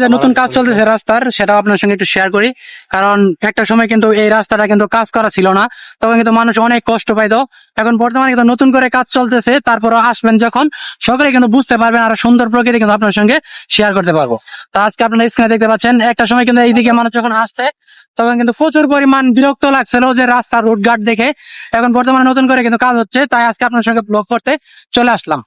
যে নতুন কাজ চলতেছে রাস্তার সেটাও আপনার সঙ্গে একটু শেয়ার করি। কারণ একটা সময় কিন্তু এই রাস্তাটা কিন্তু কাজ করা ছিল না। তখন কিন্তু মানুষ অনেক কষ্ট পাইতো। এখন বর্তমানে কিন্তু নতুন করে কাজ চলতেছে। তারপরে আসবেন যখন সকলে কিন্তু বুঝতে পারবেন আর সুন্দর প্রকৃতি কিন্তু আপনার সঙ্গে শেয়ার করতে পারব। তো আজকে আপনারা স্ক্রিনে দেখতে পাচ্ছেন একটা সময় কিন্তু এইদিকে মানুষ যখন আসছে তখন কিন্তু প্রচুর পরিমাণ বিরক্ত লাগছিল যে রাস্তা রোড গার্ড দেখে। এখন বর্তমানে নতুন করে কিন্তু কাজ হচ্ছে তাই আজকে আপনার সঙ্গে ব্লগ করতে চলে আসলাম।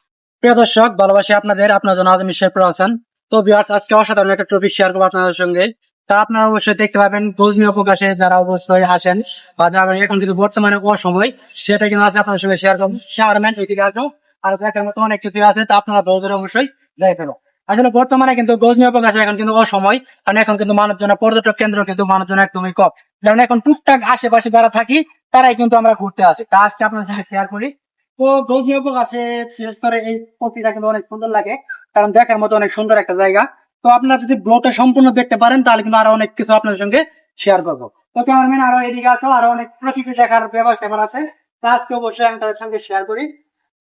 প্রিয় দর্শক ভালোবাসি আপনাদের আপনার জন্য আজমি শেরপুর হাসান তো বিহার আজকে অসাধারণ একটা টপিক শেয়ার করব আপনাদের সঙ্গে। তা আপনারা অবশ্যই দেখতে পাবেন গজনীয় প্রকাশে যারা অবশ্যই আসেন বা যারা এখন কিন্তু বর্তমানে অসময়, সেটা কিন্তু আজকে আপনার সঙ্গে শেয়ার করব। শেয়ারম্যান এদিকে আসো আর দেখার মতো অনেক কিছু আছে, তা আপনারা ধৈর্য অবশ্যই দেখে ফেলো আসলে বর্তমানে কিন্তু গজনীয় প্রকাশে এখন কিন্তু অসময়, কারণ এখন কিন্তু মানুষজন, পর্যটক কেন্দ্র কিন্তু মানুষজন একদমই কম। কারণ এখন টুকটাক আশেপাশে যারা থাকি, তারাই কিন্তু আমরা ঘুরতে আসি। তা আজকে আপনার শেয়ার করি। তো বিশেষ করে এই প্রকৃতিটা কিন্তু অনেক সুন্দর লাগে, কারণ দেখার মতো অনেক সুন্দর একটা জায়গা। তো আপনারা যদি ব্লগটা সম্পূর্ণ দেখতে পারেন, তাহলে কিন্তু আরও অনেক কিছু আপনার সঙ্গে শেয়ার করব। তো ক্যামেরাম্যান আরও এদিকে আরও অনেক প্রকৃতি দেখার ব্যবস্থা করা আছে। আজকে অবশ্যই আমি তাদের সঙ্গে শেয়ার করি।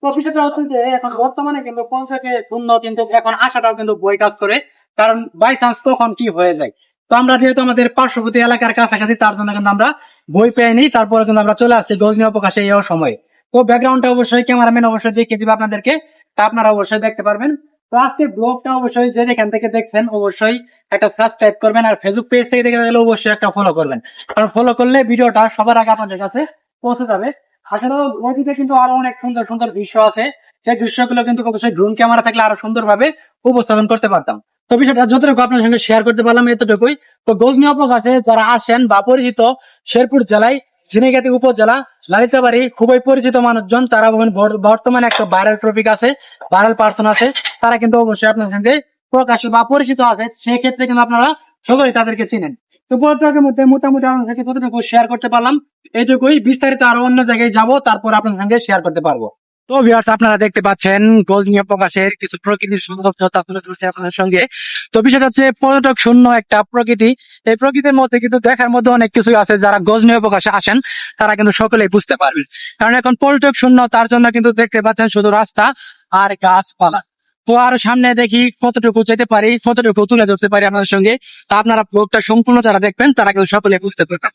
তো বিষয়টা হচ্ছে যে, এখন বর্তমানে কিন্তু পৌঁছাকে শূন্য কিন্তু এখন আসাটাও কিন্তু বই কাজ করে, কারণ বাই চান্স কখন কি হয়ে যায়? তো আমরা যেহেতু আমাদের পার্শ্ববর্তী এলাকার কাছাকাছি, তার জন্য কিন্তু আমরা বই পেয়ে নিই, তারপরে কিন্তু আমরা চলে আসছি গজনী অবকাশে এই সময়। তো ব্যাকগ্রাউন্ডটা অবশ্যই ক্যামেরাম্যান অবশ্যই দেখিয়ে দিবে আপনাদেরকে। তা আপনারা অবশ্যই দেখতে পারবেন। তো আজকে ব্লগটা অবশ্যই যে যেখান থেকে দেখছেন, অবশ্যই একটা সাবস্ক্রাইব করবেন আর ফেসবুক পেজ থেকে দেখে গেলে অবশ্যই একটা ফলো করবেন। কারণ ফলো করলে ভিডিওটা সবার আগে আপনাদের কাছে পৌঁছে যাবে। আসলে কিন্তু আরও অনেক সুন্দর সুন্দর দৃশ্য আছে। সেই দৃশ্যগুলো কিন্তু অবশ্যই ড্রোন ক্যামেরা থাকলে আরও সুন্দরভাবে উপস্থাপন করতে পারতাম। তো বিষয়টা যতটুকু আপনার সঙ্গে শেয়ার করতে পারলাম এতটুকুই। তো গজনী অপঘাতে যারা আসেন বা পরিচিত শেরপুর জেলায় ঝিনাইগাতি উপজেলা লালিতাবাড়ি, খুবই পরিচিত মানুষজন, তারা বর্তমানে একটা ভাইরাল টপিক আছে ভাইরাল পার্সন আছে। তারা কিন্তু অবশ্যই আপনার সঙ্গে প্রকাশ বা পরিচিত আছে, সেই ক্ষেত্রে কিন্তু আপনারা সকলেই তাদেরকে চিনেন। তো বর্তমানের মধ্যে মোটামুটি আপনার সাথে কতটুকু শেয়ার করতে পারলাম এইটুকুই বিস্তারিত আরও অন্য জায়গায় যাব, তারপর আপনার সঙ্গে শেয়ার করতে পারব। তো ভিউয়ার্স আপনারা দেখতে পাচ্ছেন গজনীয় প্রকাশের কিছু প্রকৃতির সৌন্দর্যতা তুলে ধরছে আপনাদের সঙ্গে। তো বিষয়টা হচ্ছে, পর্যটক শূন্য একটা প্রকৃতি। এই প্রকৃতির মধ্যে কিন্তু দেখার মধ্যে অনেক কিছু আছে, যারা গজনীয় প্রকাশে আসেন, তারা কিন্তু সকলেই বুঝতে পারবেন। কারণ এখন পর্যটক শূন্য, তার জন্য কিন্তু দেখতে পাচ্ছেন শুধু রাস্তা আর গাছপালা। তো আরও সামনে দেখি, কতটুকু যেতে পারি, কতটুকু তুলে ধরতে পারি আপনাদের সঙ্গে। তা আপনারা ব্লগটা সম্পূর্ণ যারা দেখবেন, তারা কিন্তু সকলে বুঝতে পারবেন।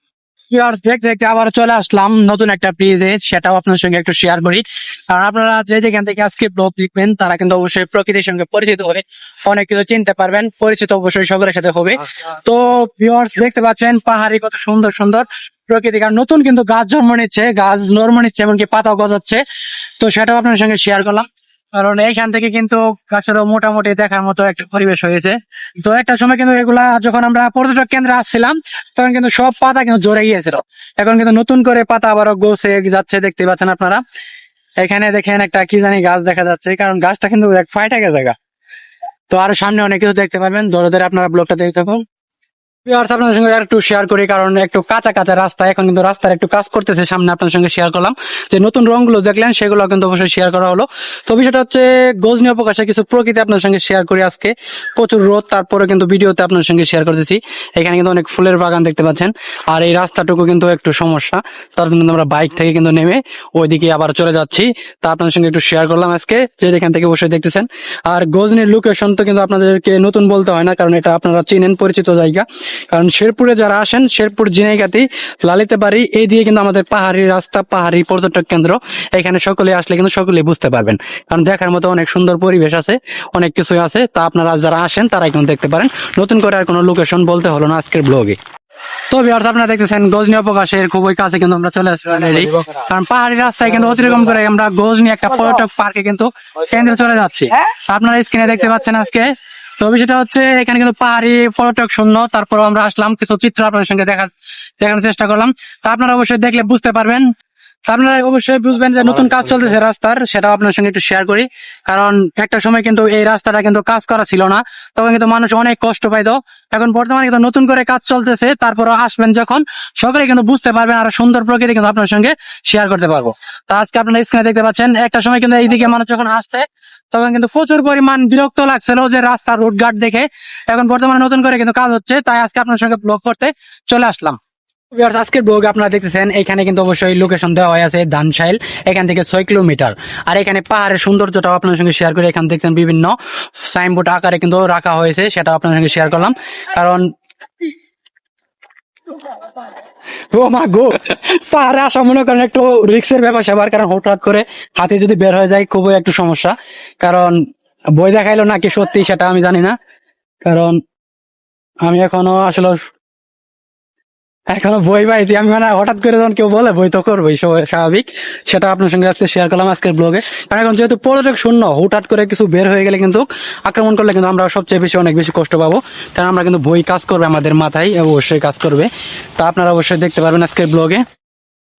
দেখতে দেখতে আবার চলে আসলাম নতুন একটা পেজে সেটাও আপনার সঙ্গে একটু শেয়ার করি। আর আপনারা যে যেখান থেকে আজকে ব্লগ দেখবেন, তারা কিন্তু অবশ্যই প্রকৃতির সঙ্গে পরিচিত হলে অনেক কিছু চিনতে পারবেন, পরিচিত অবশ্যই সকলের সাথে হবে। তো ভিউয়ার্স দেখতে পাচ্ছেন, পাহাড়ি কত সুন্দর সুন্দর প্রকৃতি। কারণ নতুন কিন্তু গাছ জন্ম নিচ্ছে, গাছ নর্ম নিচ্ছে, এমনকি পাতাও গজাচ্ছে। তো সেটাও আপনার সঙ্গে শেয়ার করলাম। কারণ এইখান থেকে কিন্তু গাছেরও মোটামুটি দেখার মতো একটা পরিবেশ হয়েছে। তো একটা সময় কিন্তু এগুলা যখন আমরা পর্যটক কেন্দ্রে আসছিলাম, তখন কিন্তু সব পাতা কিন্তু জড়ে গিয়েছিল। এখন কিন্তু নতুন করে পাতা আবারও গোছে যাচ্ছে, দেখতে পাচ্ছেন আপনারা। এখানে দেখেন একটা কি জানি গাছ দেখা যাচ্ছে, কারণ গাছটা কিন্তু ফাইটা গেছে তো আরও সামনে অনেক কিছু দেখতে পারবেন। ধরে ধরে আপনারা ব্লগটা দেখতে থাকুন। আপনাদের সঙ্গে একটু শেয়ার করি, কারণ একটু কাঁচা কাঁচা রাস্তা, এখন কিন্তু রাস্তার একটু কাজ করতেছে, সামনে আপনার সঙ্গে শেয়ার করলাম। যে নতুন রংগুলো দেখলেন, সেগুলো কিন্তু অবশ্যই শেয়ার করা হলো। তো বিষয়টা হচ্ছে গজনী অবকাশে কিছু প্রকৃতি আপনার সঙ্গে শেয়ার করি আজকে। প্রচুর রোদ, তারপরে কিন্তু ভিডিওতে আপনার সঙ্গে শেয়ার করতেছি। এখানে কিন্তু অনেক ফুলের বাগান দেখতে পাচ্ছেন। আর এই রাস্তাটুকু কিন্তু একটু সমস্যা। তার জন্য আমরা বাইক থেকে কিন্তু নেমে ওইদিকে আবার চলে যাচ্ছি। তা আপনার সঙ্গে একটু শেয়ার করলাম আজকে, যে এখান থেকে অবশ্যই দেখতেছেন। আর গজনির লোকেশন তো কিন্তু আপনাদেরকে নতুন বলতে হয় না, কারণ এটা আপনারা চিনেন, পরিচিত জায়গা। কারণ শেরপুরে যারা আসেন শেরপুর জিনাইগাতি লালিতে বাড়ি এই দিয়ে কিন্তু আমাদের পাহাড়ি রাস্তা পাহাড়ি পর্যটক কেন্দ্র এখানে সকলে আসলে কিন্তু সকলেই বুঝতে পারবেন। কারণ দেখার মতো অনেক সুন্দর পরিবেশ আছে অনেক কিছুই আছে তা আপনারা যারা আসেন তারাই কিন্তু দেখতে পারেন। নতুন করে আর কোনো লোকেশন বলতে হলো না আজকের ব্লগে তো বিহার আপনারা দেখতেছেন গজনি অবকাশের খুবই কাছে কিন্তু আমরা চলে আসছি অলরেডি কারণ পাহাড়ি রাস্তায় কিন্তু অতিক্রম করে আমরা গজনি একটা পর্যটক পার্কে কিন্তু কেন্দ্রে চলে যাচ্ছি। আপনারা স্ক্রিনে দেখতে পাচ্ছেন আজকে তো বিষয়টা হচ্ছে, এখানে কিন্তু পাহাড়ি পর্যটক শূন্য। তারপর আমরা আসলাম, কিছু চিত্র আপনাদের সঙ্গে দেখা দেখানোর চেষ্টা করলাম। তা আপনারা অবশ্যই দেখলে বুঝতে পারবেন। আপনারা অবশ্যই বুঝবেন যে নতুন কাজ চলতেছে রাস্তার, সেটাও আপনার সঙ্গে একটু শেয়ার করি। কারণ একটা সময় কিন্তু এই রাস্তাটা কিন্তু কাজ করা ছিল না। তখন কিন্তু মানুষ অনেক কষ্ট পাইতো। এখন বর্তমানে কিন্তু নতুন করে কাজ চলতেছে। তারপর আসবেন যখন, সকলে কিন্তু বুঝতে পারবেন আর সুন্দর প্রকৃতি কিন্তু আপনার সঙ্গে শেয়ার করতে পারব। তা আজকে আপনারা স্ক্রিনে দেখতে পাচ্ছেন, একটা সময় কিন্তু এইদিকে মানুষ যখন আসছে তখন কিন্তু প্রচুর পরিমাণ বিরক্ত লাগছিল যে রাস্তা গার্ড দেখে। এখন বর্তমানে নতুন করে কিন্তু কাজ হচ্ছে, তাই আজকে আপনার সঙ্গে ব্লগ করতে চলে আসলাম। আজকের ব্লগ আপনারা দেখতেছেন, এখানে কিন্তু অবশ্যই লোকেশন দেওয়া হয়ে আছে ধানশাইল, এখান থেকে ছয় কিলোমিটার। আর এখানে পাহাড়ের সৌন্দর্যটাও আপনার সঙ্গে শেয়ার করে এখান দেখছেন বিভিন্ন সাইনবোর্ড আকারে কিন্তু রাখা হয়েছে সেটা আপনার সঙ্গে শেয়ার করলাম। কারণ ও মা গো, পাহাড়ে আসা মনে একটু রিক্সের ব্যাপার, সেবার কারণ হঠাৎ করে হাতে যদি বের হয়ে যায়, খুবই একটু সমস্যা। কারণ বই দেখাইলো নাকি সত্যি সেটা আমি জানি না। কারণ আমি এখনও আসলে এখনও বই পাইছি আমি মানে হঠাৎ করে যখন কেউ বলে বই তো সবাই- স্বাভাবিক। সেটা আপনার সঙ্গে আজকে শেয়ার করলাম আজকের ব্লগে কারণ এখন যেহেতু পর্যটক শূন্য, হুটহাট করে কিছু বের হয়ে গেলে কিন্তু আক্রমণ করলে কিন্তু আমরা সবচেয়ে বেশি অনেক বেশি কষ্ট পাবো। কারণ আমরা কিন্তু বই কাজ করবে আমাদের মাথায়, অবশ্যই কাজ করবে। তা আপনারা অবশ্যই দেখতে পারবেন আজকের ব্লগে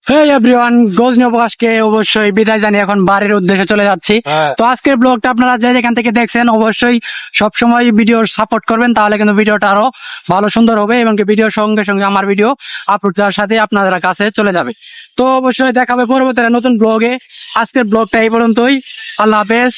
হ্যাঁ এভরিওয়ান গজনি অবকাশকে অবশ্যই বিদায় জানিয়ে এখন বাড়ির উদ্দেশ্যে চলে যাচ্ছি। তো আজকের ব্লগটা আপনারা যে যেখান থেকে দেখছেন অবশ্যই সবসময় ভিডিওর সাপোর্ট করবেন তাহলে কিন্তু ভিডিওটা আরও ভালো সুন্দর হবে এবং ভিডিওর সঙ্গে সঙ্গে আমার ভিডিও আপলোড দেওয়ার সাথে আপনাদের কাছে চলে যাবে। তো অবশ্যই দেখাবে পরবর্তীতে নতুন ব্লগে আজকের ব্লগটা এই পর্যন্তই। আল্লাহ হাফেজ।